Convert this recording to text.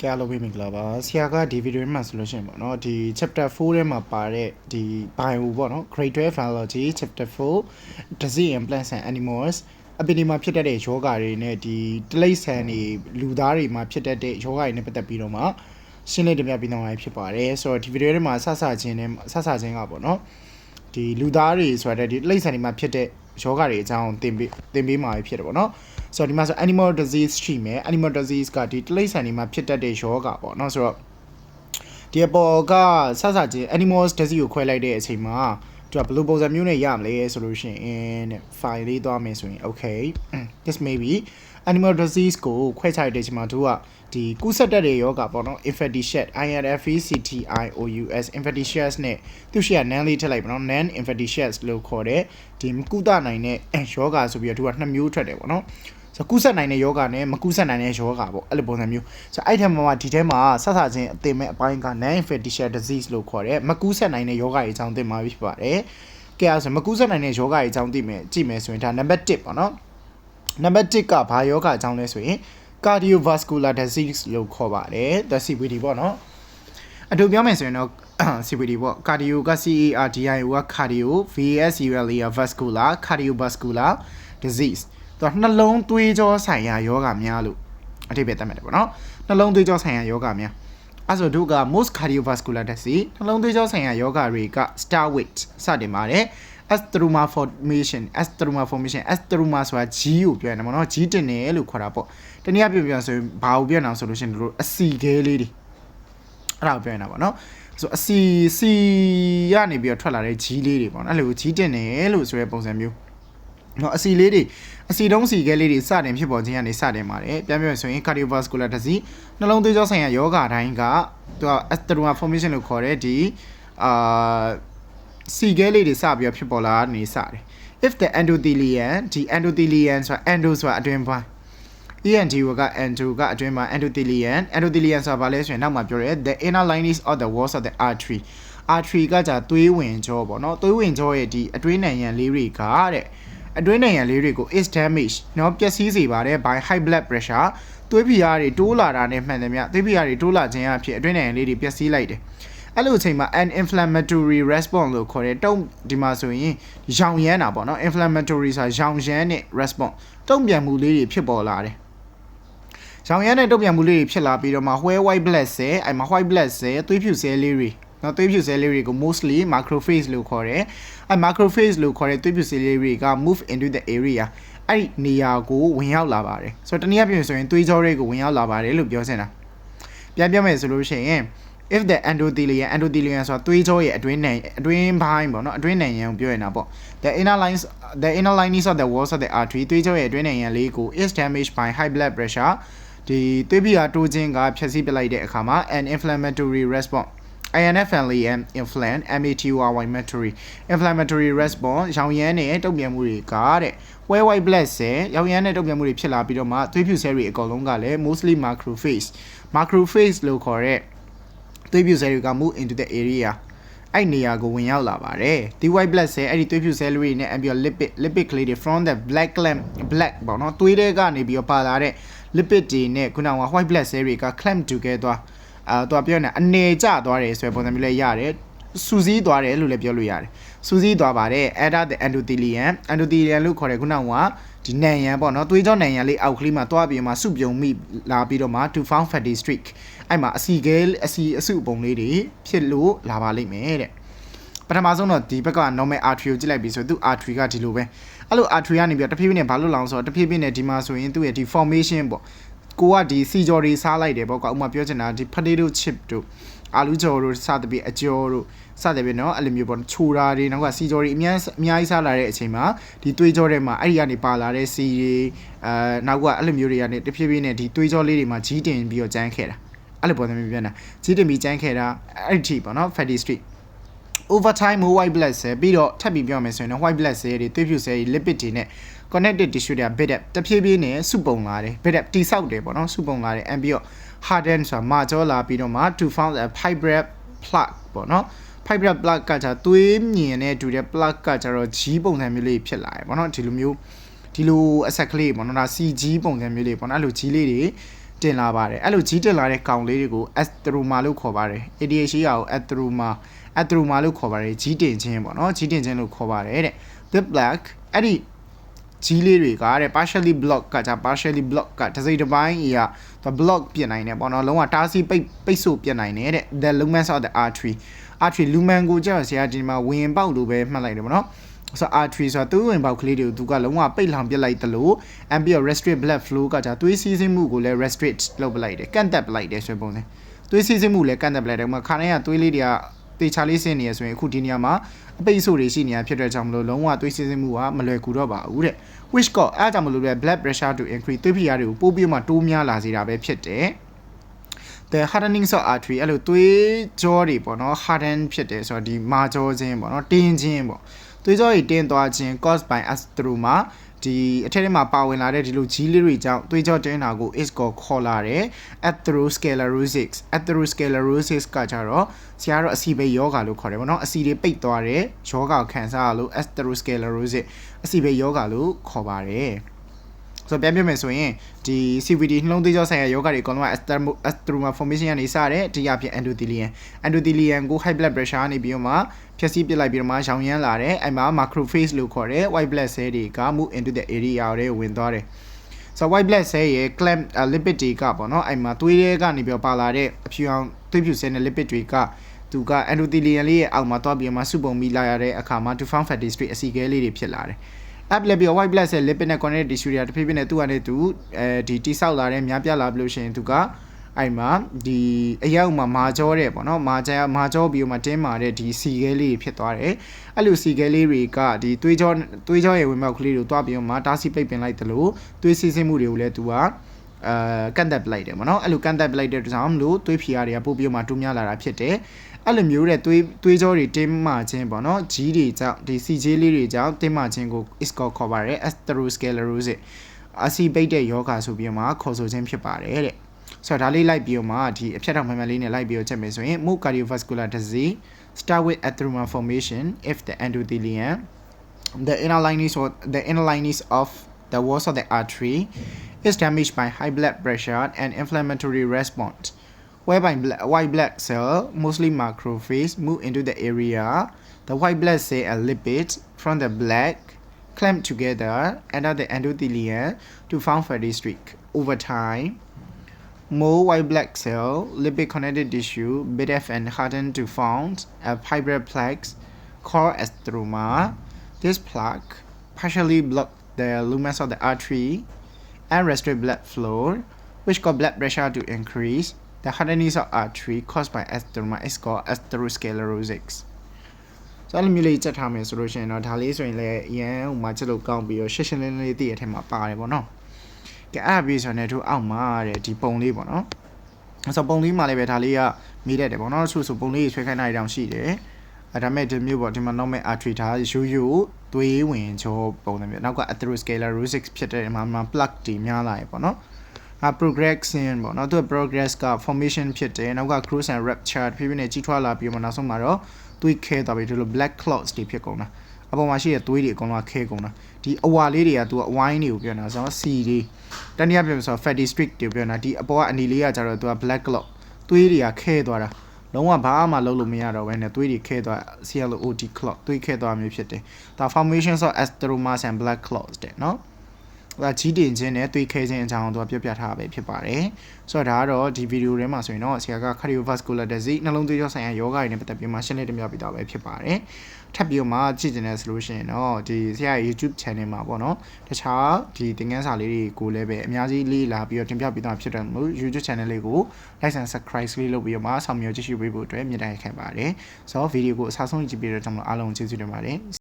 ကဲအားလုံးပဲမင်္ဂလာပါဆရာကဒီဗီဒီယိုမှာဆိုလို့ရှိရင်ပေါ့နော်ဒီ chapter 4ထဲမှာပါတဲ့ဒီ bio ပေါ့နော် grade 12 biology chapter 4 disease and plants and animals အပင်ဒီမှာဖြစ်တတ်တဲ့ယောဂါတွေနဲ့ဒီတိလိษံတွေလူသားတွေမှာဖြစ်တတ်တဲ့ယောဂါတွေနဲ့ပတ်သက်ပြီးတော့မှရှင်းလင်းတင်ပြပေးသွားမှာဖြစ်ပါတယ်ဆိုတော့ဒီဗီဒီယိုထဲမှာဆဆချင်းနဲ့ဆဆချင်းကပေါ့နော်ဒီလူသားတွေဆိုတဲ့ဒီတိလိษံတွေမှာဖြစ်တဲ့ ယောဂါတွေအကြောင်းသင်ပေးသင်ပေးမှာဖြစ်တယ်ပေါ့နော်ဆိုတော့ဒီမှာဆို animal disease ရှိမယ် animal disease ကဒီတိလိษံတွေမှာဖြစ်တတ်တဲ့ယောဂါပေါ့နော်ဆိုတော့ဒီအပေါ်ကဆဆချင်း animals disease ကိုခွဲလိုက်တဲ့အချိန်မှာသူကဘယ်လိုပုံစံမျိုးနဲ့ရမလဲဆိုလို့ရှိရင်တဲ့ file လေးသွားမယ်ဆိုရင် okay this maybe animal disease ကိုခွဲခြားရတဲ့အချိန်မှာသူက ဒီကူးစက်တတ်တဲ့ယောဂပေါ့နော် infectious infectious infectious နဲ့သူရှိရ nan လေးထည့်လိုက်ပါနော် non infectious လို့ခေါ်တဲ့ဒီမကူးတနိုင်တဲ့ယောဂဆိုပြီးတော့သူကနှစ်မျိုးထွက်တယ်ပေါ့နော်ဆိုကူးစက်နိုင်တဲ့ယောဂနဲ့မကူးစက်နိုင်တဲ့ယောဂပေါ့အဲ့လိုပုံစံမျိုးဆိုအဲ့ထက်မှာဒီထဲမှာဆက်ဆချင်းအသင်မဲ့အပိုင်းက non infectious disease လို့ခေါ်တဲ့မကူးစက်နိုင်တဲ့ယောဂရဲ့အကြောင်းသင်မှာဖြစ်ပါတယ်ကဲအဲ့ဆိုမကူးစက်နိုင်တဲ့ယောဂရဲ့အကြောင်းသိမယ်ကြည့်မယ်ဆိုရင်ဒါနံပါတ်1ပေါ့နော်နံပါတ်1ကဘာယောဂအကြောင်းလဲဆိုရင် cardiovascular disease လို့ခေါ်ပါတယ်ဒါ CVD ပေါ့နော်အတူပြောမယ်ဆိုရင်တော့ CVD ပေါ့ cardio က CARDIO က cardio VSUL က vascular cardiovascular disease တော့နှလုံးသွေးကြောဆိုင်ရာယောဂများလို့အထိပ္ပယ်သတ်မှတ်တယ်ပေါ့နော်နှလုံးသွေးကြောဆိုင်ရာယောဂများအဲဆိုတို့က most cardiovascular disease နှလုံးသွေးကြောဆိုင်ရာယောဂတွေက star weight စတင်ပါတယ် astroma formation astroma formation astroma ဆိုတာ G ကိုပြောရတယ်ပေါ့နော် G တင်တယ်လို့ခေါ်တာပေါ့ တနည်းအားဖြင့်ပြောဆိုရင်ဘာကိုပြောနေအောင်ဆိုလို့ရှိရင်တို့အစီခဲလေးတွေအဲ့ဒါကိုပြောနေတာပေါ့နော်ဆိုအစီစီကနေပြီးတော့ထွက်လာတဲ့ G လေးတွေပေါ့နော်အဲ့လို G တင်တယ်လို့ဆိုတဲ့ပုံစံမျိုးနော်အစီလေးတွေအစီတုံးစီခဲလေးတွေစတင်ဖြစ်ပေါ်ခြင်းကနေစတင်ပါတယ်ပြန်ပြောဆိုရင် cardiovascular disease နှလုံးသွေးကြောဆိုင်ရာယောဂတိုင်းကသူက astroma formation လို့ခေါ်တဲ့ဒီအာစီခဲလေးတွေစပြီးတော့ဖြစ်ပေါ်လာနေစတယ် if the endothelium ဒီ endothelium ဆိုတာ endo ဆိုတာအတွင်းပိုင်း ENT က endo ကအတွင်းပိုင်း endothelium endothelium ဆိုတာဘာလဲဆိုရင်နောက်မှာပြောရဲ the inner linings of the walls of the artery artery ကじゃသွေးဝင်ကြောပေါ့နော်သွေးဝင်ကြောရဲ့ဒီအတွင်းနံရံလေးတွေကတဲ့အတွင်းနံရံလေးတွေကို is damage เนาะပျက်စီးစေပါတယ် by high blood pressure သွေးဖိအားတွေတိုးလာတာနဲ့မှန်တယ်မြသွေးဖိအားတွေတိုးလာခြင်းအဖြစ်အတွင်းနံရံလေးတွေပျက်စီးလိုက်တယ်အဲ့လိုအချိန်မှာ an inflammatory response လို့ခေါ်တဲ့တုံးဒီမှာဆိုရင်ရောင်ရမ်းတာပေါ့နော် inflammatory ဆိုတာရောင်ရမ်းတဲ့ response တုံ့ပြန်မှုလေးတွေဖြစ်ပေါ်လာတယ် ရောင်ရမ်းတဲ့တုံ့ပြန်မှုလေးတွေဖြစ်လာပြီးတော့မှ where white blood cell အဲ့မှာ white blood cell သွေးဖြူ cell လေးတွေနော်သွေးဖြူ cell လေးတွေကို mostly macrophage လို့ခေါ်တယ်အဲ့ macrophage လို့ခေါ်တဲ့သွေးဖြူ cell လေးတွေက move into the area အဲ့ဒီနေရာကိုဝင်ရောက်လာပါတယ်ဆိုတော့တနည်းအားဖြင့်ဆိုရင်သွေးကြောတွေကိုဝင်ရောက်လာပါတယ်လို့ပြောချင်တာပြန်ပြောမယ်ဆိုလို့ရှိရင် if the endothelium endothelium ဆိုတာသွေးကြောရဲ့အတွင်းနိုင်အတွင်းပိုင်းပေါ့နော်အတွင်းနိုင်ရန်ကိုပြောရတာပေါ့ the inner lines the inner linings of the walls of the artery သွေးကြောရဲ့အတွင်းနိုင်ရန်လေးကို is damaged by high blood pressure ဒီသွေးပြာတိုးခြင်းကဖျက်ဆီးပလိုက်တဲ့အခါမှာ an inflammatory response INFLAM inflamed MATORY inflammatory inflammatory response ရောင်ရမ်းတဲ့တုံ့ပြန်မှုတွေကတဲ့ where white blood cell ရောင်ရမ်းတဲ့တုံ့ပြန်မှုတွေဖြစ်လာပြီးတော့မှသွေးဖြူ cell တွေအကုန်လုံးကလည်း mostly macrophage macrophage လို့ခေါ်တဲ့သွေးဖြူ cell တွေက move into the area အဲ့နေရာကိုဝင်ရောက်လာပါတယ်ဒီ white blood cell အဲ့ဒီသွေးဖြူ cell တွေနဲ့ and ပြီးတော့ lipid lipid ကလေးတွေ from the black clamp black ပေါ့နော်သွေးတွေကနေပြီးတော့ပါလာတဲ့ lipid တွေနဲ့ခုနက white blood cell တွေက clamp together သွားအာတော့ပြောနေအနေကျသွားတယ်ဆိုတဲ့ပုံစံမျိုးလေးရတယ်စူးစီးသွားတယ်လို့လည်းပြောလို့ရတယ်စူးစီးသွားပါတယ် add the endothelium endothelium လို့ခေါ်တဲ့ခုနကဒီနံရံပေါ့နော်သွေးကြောနံရံလေးအောက်ကလေးမှာသွားပြီးမှစုပြုံမိလာပြီးတော့မှ to found fatty streak အဲ့မှာအစီကဲအစီအစုပုံလေးတွေဖြစ်လို့လာပါလိမ့်မယ်တဲ့ ပထမဆုံးတော့ဒီဘက်က normal artery ကိုကြည့်လိုက်ပြီဆိုသူ artery ကဒီလိုပဲအဲ့လို artery ကနေပြီးတော့တဖြည်းဖြည်းနဲ့ဘာလို့လောင်ဆိုတော့တဖြည်းဖြည်းနဲ့ဒီမှာဆိုရင်သူ့ရဲ့ဒီ formation ပေါ့ကိုကဒီစီကြော်တွေစားလိုက်တယ်ပေါ့ကွာဥမာပြောချင်တာဒီ potato chip တို့အာလူကြော်တို့စသဖြင့်အကျော်တို့စသဖြင့်เนาะအဲ့လိုမျိုးပေါ့ခြူတာတွေနောက်ကစီကြော်တွေအများအများကြီးစားလာတဲ့အချိန်မှာဒီသွေးကြောတွေမှာအဲ့ဒီကနေပါလာတဲ့စီတွေအဲနောက်ကအဲ့လိုမျိုးတွေကနေတဖြည်းဖြည်းနဲ့ဒီသွေးကြောလေးတွေမှာကြီးတင်ပြီးတော့ကျန်းခဲ့တာအဲ့လိုပုံစံမျိုးပြန်တာကြီးတင်ပြီးကျန်းခဲ့တာအဲ့ဒီပေါ့เนาะ fatty streak over time white blood cell ပြီးတော့ထပ်ပြီးပြောမယ်ဆိုရင်တော့ white blood cell တွေသွေးဖြူ cell တွေ lipid တွေနဲ့ connected tissue တွေက bit up တဖြည်းဖြည်းနဲ့စုပုံလာတယ် bit up တိဆောက်တယ်ပေါ့နော်စုပုံလာတယ် and ပြီးတော့ harden ဆိုတာမာကြောလာပြီးတော့မှ to found a fibrous plug ပေါ့နော် fibrous plug ကကြသွေးမြင်နဲ့တူတဲ့ plug ကကြတော့ G ပုံစံမျိုးလေးဖြစ်လာတယ်ပေါ့နော်ဒီလိုမျိုးဒီလိုအဆက်ကလေးပေါ့နော်ဒါ CG ပုံစံမျိုးလေးပေါ့နော်အဲ့လို G လေးတွေတင်လာပါတယ်အဲ့လိုကြီးတင်လာတဲ့ကောင်လေးတွေကို astroma လို့ခေါ်ပါတယ် အက်ထရိုမာလို့ခေါ်ပါတယ်ဂျီးတင်ချင်းပေါ့နော်ဂျီးတင်ချင်းလို့ခေါ်ပါတယ်တဲ့ the black အဲ့ဒီဂျီးလေးတွေကတဲ့ partially block ကကြာ partially block ကတစ်စိတ်တစ်ပိုင်းကြီးကသူ block ပြင်နိုင်တယ်ပေါ့နော်လုံးဝတားဆီးပိတ်ပိတ်ဆို့ပြင်နိုင်တယ်တဲ့ the lumen of the artery artery lumen ကိုကြာဆရာဒီမှာဝင်ပေါက်လို့ပဲမှတ်လိုက်တယ်ပေါ့နော်ဆို artery ဆိုတော့သွေးဝင်ပေါက်ကလေးတွေကိုသူကလုံးဝပိတ်လောင်ပြစ်လိုက်သလို ambient restrict blood flow ကကြာသွေးစီးဆင်းမှုကိုလည်း restrict လုပ်ပလိုက်တယ်ကန့်တက်ပလိုက်တယ်ဆိုပုံစံသွေးစီးဆင်းမှုလည်းကန့်တက်ပလိုက်တယ်ဥပမာခါတိုင်းကသွေးလေးတွေက တေချာလေးဆင်းနေရဆိုရင်အခုဒီနေရာမှာအပိတ်ဆို့တွေရှိနေရဖြစ်တဲ့ကြောင့်မလို့လုံးဝသွေးစီးဆင်းမှုကမလွယ်ကူတော့ပါဘူးတဲ့ which got အဲဒါကြောင့်မလို့လေ blood pressure to increase သွေးဖိအားတွေကိုပိုးပြီးမှတိုးများလာစေတာပဲဖြစ်တယ် the hardening of artery အဲ့လိုသွေးကြောတွေပေါ့နော် harden ဖြစ်တယ်ဆိုတော့ဒီမာကြောခြင်းပေါ့နော်တင်းခြင်းပေါ့သွေးကြောတွေတင်းသွားခြင်း caused by astroma ဒီအထက်ထဲမှာပါဝင်လာတဲ့ဒီလိုကြီးလေးတွေကြောင့်သွေးကြောတင်းတာကို is ကိုခေါ်လာတယ် atherosclerosis atherosclerosis ကကြတော့ဆရာတော့အစီပိတ်ယောဂါလို့ခေါ်တယ်ပေါ့နော်အစီတွေပိတ်သွားတဲ့ယောဂါကိုခံစားရလို့ atherosclerosis အစီပိတ်ယောဂါလို့ခေါ်ပါတယ် ဆိုတော့ပြန်ပြမယ်ဆိုရင်ဒီ CVD နှလုံးသွေးကြောဆိုင်ရာယောဂတွေအကုန်လုံးက astroma formation ကနေစတဲ့ဒီအဖြစ် endothelium endothelium ကို high blood pressure နေပြီးတော့မှဖြည့်ဆည်းပစ်လိုက်ပြီးတော့မှရောင်ရမ်းလာတယ်အဲ့မှာ macrophage လို့ခေါ်တဲ့ white blood cell တွေက move into the area တွေဝင်သွားတယ်ဆိုတော့ white blood cell ရဲ့ clamp lipid တွေကပေါ့နော်အဲ့မှာသွေးထဲကနေပြီးတော့ပါလာတဲ့အဖြူအောင်သွေးဖြူစဲတဲ့ lipid တွေကသူက endothelium လေးရဲ့အောက်မှာတွားပြီးမှစုပုံပြီးလာရတဲ့အခါမှာ to found fatty street အစီကဲလေးတွေဖြစ်လာတယ် app လည်းပြီး white blood cell lipid နဲ့ connected tissue တွေတဖြည်းဖြည်းနဲ့သူ့အနေနဲ့သူအဲဒီတိဆောက်လာတဲ့များပြလာပြီးလို့ရှိရင်သူကအဲ့မှာဒီအရောက်မှာမာကြောတဲ့ပေါ့နော်မာကြောမာကြောပြီးတော့မှတင်းမာတဲ့ဒီစီခဲလေးတွေဖြစ်သွားတယ်အဲ့လိုစီခဲလေးတွေကဒီသွေးကြောသွေးကြောရဲ့ဝင်ပေါက်ကလေးတွေတွားပြီးတော့မှတားဆီးပိတ်ပင်လိုက်တယ်လို့သွေးစီးဆင်းမှုတွေကိုလည်းသူက အာကန်တက်ပလိုက်တယ်ပေါ့နော်အဲ့လိုကန်တက်ပလိုက်တဲ့ကြောင့်မလို့သွေးဖြီယာတွေကပို့ပြီးတော့မှတူးများလာတာဖြစ်တယ်အဲ့လိုမျိုးတဲ့သွေးသွေးကြောတွေတင်းမာခြင်းပေါ့နော်ကြီးတွေကြောင့်ဒီစီဂျေးလေးတွေကြောင့်တင်းမာခြင်းကို isco ခေါ်ပါတယ် atherosclerosis အစီပိတ်တဲ့ယောဂါဆိုပြီးတော့မှခေါ်ဆိုခြင်းဖြစ်ပါတယ်တဲ့ဆိုတော့ဒါလေးလိုက်ပြီးတော့မှဒီအဖြတ်ထောင်မှန်မှန်လေးနဲ့လိုက်ပြီးတော့ချက်မယ်ဆိုရင် move cardiovascular disease start with atheroma formation if the endothelium the inner lining or the inner linings of the walls of the artery is damaged by high blood pressure and inflammatory response whereby white blood cell mostly macrophage move into the area the white blood cell and lipids from the black clamp together enter the endothelium to form fatty streak over time more white blood cell, lipid connected tissue, BDF and harden to form a fibrin plaques called astroma. This plaque partially block the lumens of the artery and restrict blood flow, which cause blood pressure to increase. The hardening of artery caused by astroma is called atherosclerosis. ဆိုတော့အဲ့လိုမျိုးလေးချက်ထားမယ်ဆိုလို့ရှိရင်တော့ဒါလေးဆိုရင်လည်းအရင်ဟိုမှာချက်လို့ကောင်းပြီးတော့ရှင်းရှင်းလင်းလင်းလေးသိရတဲ့အထက်မှာပါတယ်ပေါ့နော်။ကဲအဲ့ဒါပြီးဆိုရင်တို့အောက်မှာတဲ့ဒီပုံလေးပေါ့နော်။ဆိုတော့ပုံလေးမှာလည်းပဲဒါလေးကမိတတ်တယ်ပေါ့နော်။ဆိုဆိုပုံလေးဆွဲခိုင်းတာတောင်ရှိတယ်။အဲဒါမဲ့ဒီမျိုးပေါ့ဒီမှာ normal artery ထားရိုးရိုး သွေးဝင်ချောပုံစံမျိုးနောက်က atherosclerosis ဖြစ်တဲ့မှာမှာ plaque တွေများလာရပေါ့နော်။အာ progression ပေါ့နော်သူက progress က formation ဖြစ်တယ်နောက်က cruise and rupture ဖြည်းဖြည်းနဲ့ကြီးထွားလာပြီးမှနောက်ဆုံးမှာတော့သွေးခဲသွားပြီဒီလို black clots တွေဖြစ်ကုန်တာအပေါ်မှာရှိတဲ့သွေးတွေအကုန်လုံးခဲကုန်တာဒီအဝါလေးတွေကသူကအဝိုင်းတွေကိုပြောနေတာဆိုတော့ C တွေတနည်းအားဖြင့်ဆိုတော့ fatty streak တွေပြောနေတာဒီအပေါ်ကအနီလေးကကြတော့သူက black clot သွေးတွေကခဲသွားတာ လုံးဝဘာမှလုပ်လို့မရတော့ဘဲနဲ့သွေးတွေခဲသွား CLOT clot သွေးခဲသွားမျိုးဖြစ်တယ်ဒါ formations of astromas and black clots တဲ့နော် ဒါကြီးတင်ခြင်းနဲ့သွေးခဲခြင်းအကြောင်းတော့ပြောပြထားပဲဖြစ်ပါတယ်ဆိုတော့ဒါကတော့ဒီဗီဒီယိုထဲမှာဆိုရင်တော့ဆရာက cardiovascular disease နှလုံးသွေးကြောဆိုင်ရာယောဂတွေနဲ့ပတ်သက်ပြီးမှရှင်းလင်းတင်ပြပေးတာပဲဖြစ်ပါတယ်ထပ်ပြီးတော့မှကြည့်ကျင်တယ်ဆိုလို့ရှိရင်တော့ဒီဆရာရဲ့ YouTube channel မှာပေါ့နော်တခြားဒီသင်ခန်းစာလေးတွေကိုလည်းပဲအများကြီးလေးလာပြီးတော့တင်ပြပေးတာဖြစ်တယ်မို့ YouTube channel လေးကို like and subscribe လေးလုပ်ပြီးတော့မှဆောင်မြော်ကြည့်ရှုပေးဖို့အတွက်မြတ်တိုင်ခံပါတယ်ဆိုတော့ဗီဒီယိုကိုအစားဆုံးကြည့်ပြီးတော့ကျွန်တော်အားလုံးကျေးဇူးတင်ပါတယ်